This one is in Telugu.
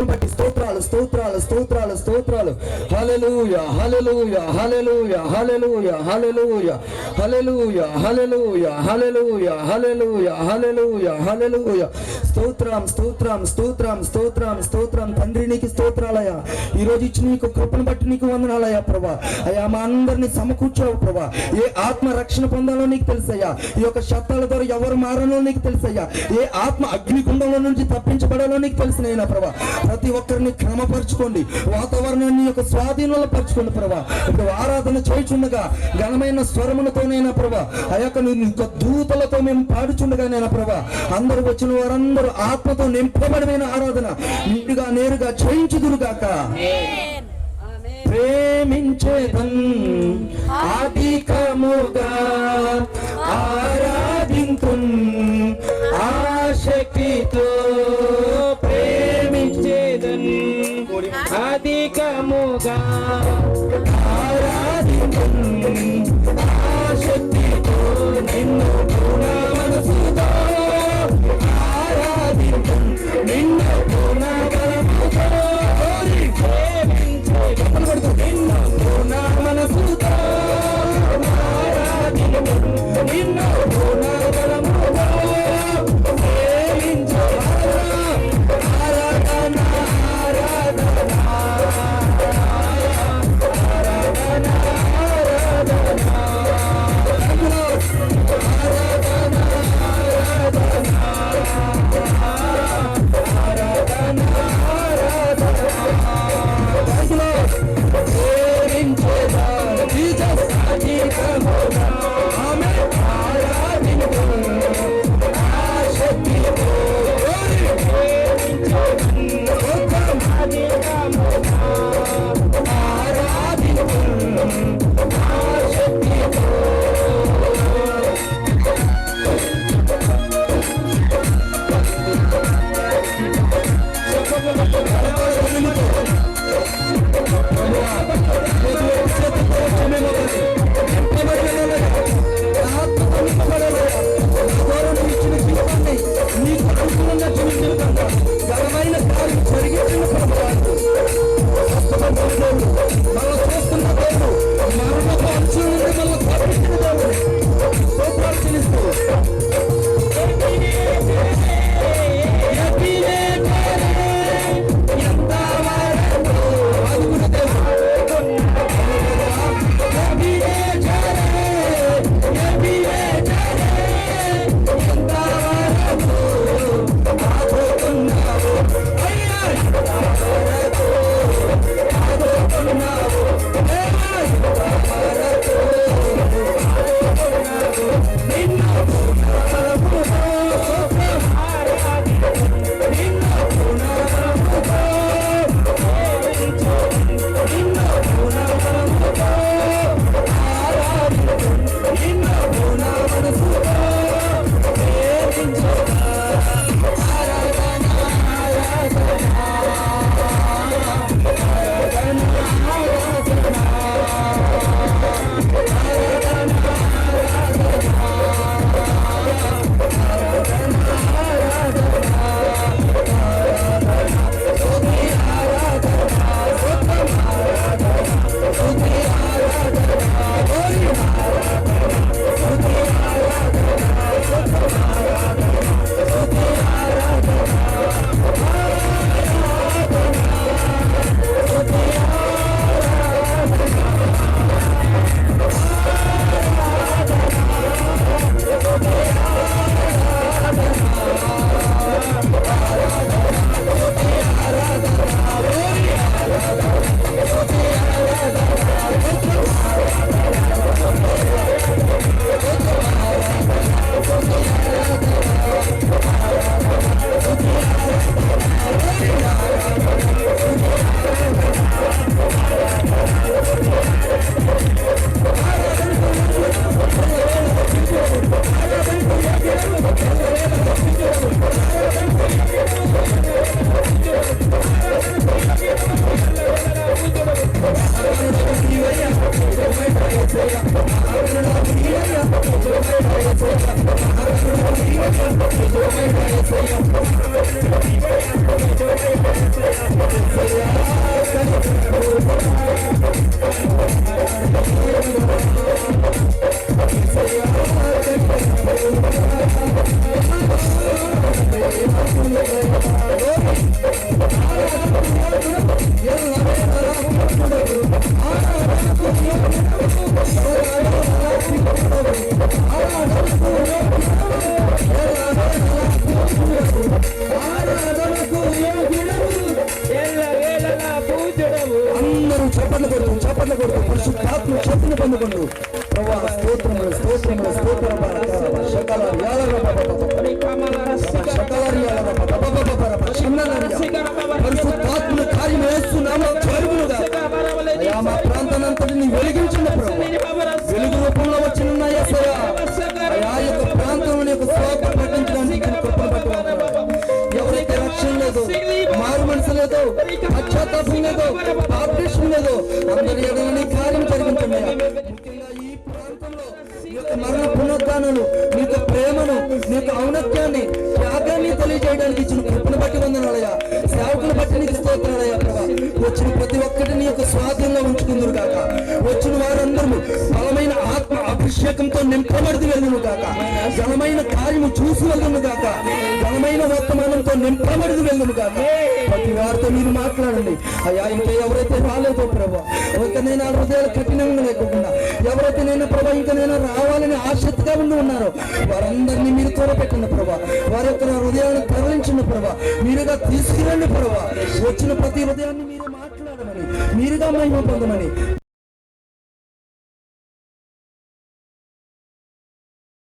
బట్టి స్తోత్రాలు స్తోత్రాలు స్తోత్రాలు స్తోత్రాలు హలలుయ హలలుయ హలలుయ హలలుయ హలలుయ హలలుయ హలలుయ హలలుయ హలలుయ హలలుయ హలలుయ స్తోత్రం స్తోత్రం స్తోత్రం స్తోత్రం స్తోత్రం తండ్రి నీకు స్తోత్రాలయ్యా ఈ రోజు ఇచ్చిన నీకు కృపను బట్టి నీకు వందనాలయ్యా ప్రభా అయ్యా మా అందరినీ సమకూర్చావు ప్రభా ఏ ఆత్మ రక్షణ పొందాలో నీకు తెలుసయ్యా ఈ యొక్క శబ్దాల ద్వారా ఎవరు మారాలో నీకు తెలుసయ్యా ఏ ఆత్మ అగ్నికుండంలో నుంచి తప్పించబడాలో నీకు తెలుసు తెలిసినైనా ప్రభా ప్రతి ఒక్కరిని క్రమపరచుకోండి వాతావరణాన్ని యొక్క స్వాధీనంలో పరచుకోండి ప్రభా. ఇప్పుడు ఆరాధన చేయుచుండగా ఘనమైన స్వరములతోనైనా ప్రభా ఆ యొక్క దూతలతో మేము పాడుచుండగానైనా ప్రభా అందరూ వచ్చిన వారందరూ ఆత్మతో నింపబడిన ఆరాధన నేరుగా నేరుగా చేయించుదురుగాక. ప్రేమించేదన్ అధికముగా అందరూ చప్పట్లు కొడుతూ చప్పట్లు కొడుతూ పరిశుద్ధాత్మ శక్తిని పొందుకుంటూ ప్రభా స్తోత్రములు స్తోత్రములు స్తోత్రం శకల పరిశుద్ధాత్మ కార్యం వేస్తున్నాము జరుగునుగా మా ప్రాంతానంతటిని వెలిగించండి ప్రభు బాప్టిషన్ అందరి ఎడలని కార్యం జరిగించండి ముఖ్యంగా ఈ ప్రాంతంలో మీ యొక్క మరణ పునరుద్ధానాలు మీ యొక్క ప్రేమను మీ యొక్క ఔన్నత్యాన్ని త్యాగాన్ని తెలియజేయడానికి ఇచ్చిన కృపను బట్టి వందనాలయ్యా. సేవకులు బట్టి నీకు స్తోత్రాలయ్యా ప్రభా. వచ్చిన ప్రతి అభిషేకంతో నింపబడి వెళ్ళను కాక ఘనమైన కార్యము చూసి వెళ్ళను కాక ఘనమైన వర్తమానంతో నింపబడి వెళ్ళను కాక ప్రతి వారితో మీరు మాట్లాడండి. అయ్యా ఇంకా ఎవరైతే రాలేదో ప్రభా ఇంకా నేను హృదయాలు కఠినంగా లేకుండా ఎవరైతే నేను ప్రభా ఇంకా నేను రావాలని ఆసక్తిగా ఉండి ఉన్నారో వారందరినీ మీరు త్వరపెట్టండి ప్రభా. వారి యొక్క హృదయాన్ని తరలించండి ప్రభా. మీరుగా తీసుకురండి ప్రభా. వచ్చిన ప్రతి హృదయాన్ని మీరు మాట్లాడమని మీరుగా మహిమ పొందమని.